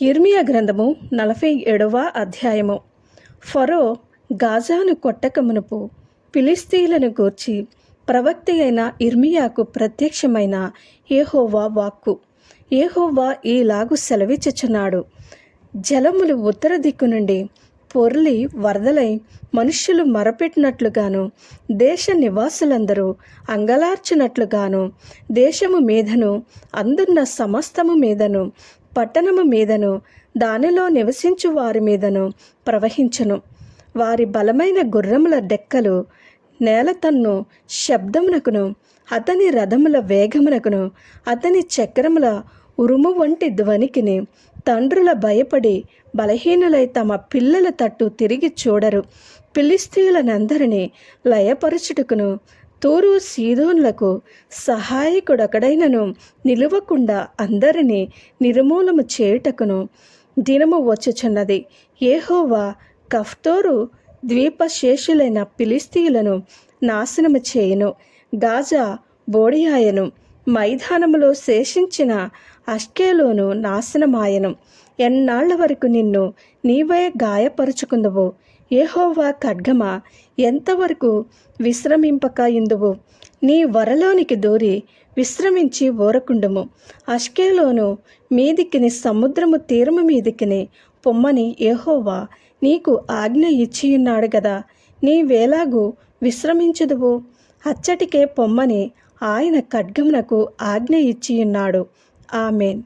ఇర్మియా గ్రంథము నలభై ఏడవ అధ్యాయము. ఫరో గాజాను కొట్టక మునుపు ఫిలిస్తీలను గూర్చి ప్రవక్త అయిన ఇర్మియాకు ప్రత్యక్షమైన ఏహోవా వాక్కు. ఏహోవా ఈలాగు సెలవిచ్చుచున్నాడు. జలములు ఉత్తర దిక్కు నుండి పొర్లి వరదలై మనుష్యులు మరపెట్టినట్లుగాను దేశ నివాసులందరూ అంగలార్చినట్లుగాను దేశము మీదను అందున్న సమస్తము మీదను పట్టణము మీదను దానిలో నివసించు వారి మీదను ప్రవహించును. వారి బలమైన గుర్రముల డెక్కలు నేల తన్ను శబ్దమునకును అతని రథముల వేగమునకును అతని చక్రముల ఉరుము వంటి ధ్వనికిని తండ్రుల భయపడి బలహీనులై తమ పిల్లల తట్టు తిరిగి చూడరు. ఫిలిస్తీయులనందరినీ లయపరచుటకును తూరు సీదోన్లకు సహాయకుడొకడైనను నిలువకుండా అందరినీ నిర్మూలము చేయుటకును దినము వచ్చుచున్నది. ఏహోవా కఫ్తోరు ద్వీపశేషులైన పిలిస్తీయులను నాశనము చేయును. గాజా బోడియాయను మైదానములో శేషించిన అష్కేలోను నాశనమాయను. ఎన్నాళ్ళ వరకు నిన్ను నీవే గాయపరుచుకుందువు? ఏహోవా ఖడ్గమ? ఎంతవరకు విశ్రమింపక ఇందువు? నీ వరలోనికి దూరి విశ్రమించి ఓరకుండుము. అష్కేలోను మీదికిని సముద్రము తీరము మీదికిని పొమ్మని ఏహోవా నీకు ఆజ్ఞ ఇచ్చియున్నాడు గదా. నీవేలాగు విశ్రమించుదువు? అచ్చటికే పొమ్మని ఆయన ఖడ్గమునకు ఆజ్ఞ ఇచ్చియున్నాడు. ఆమెన్.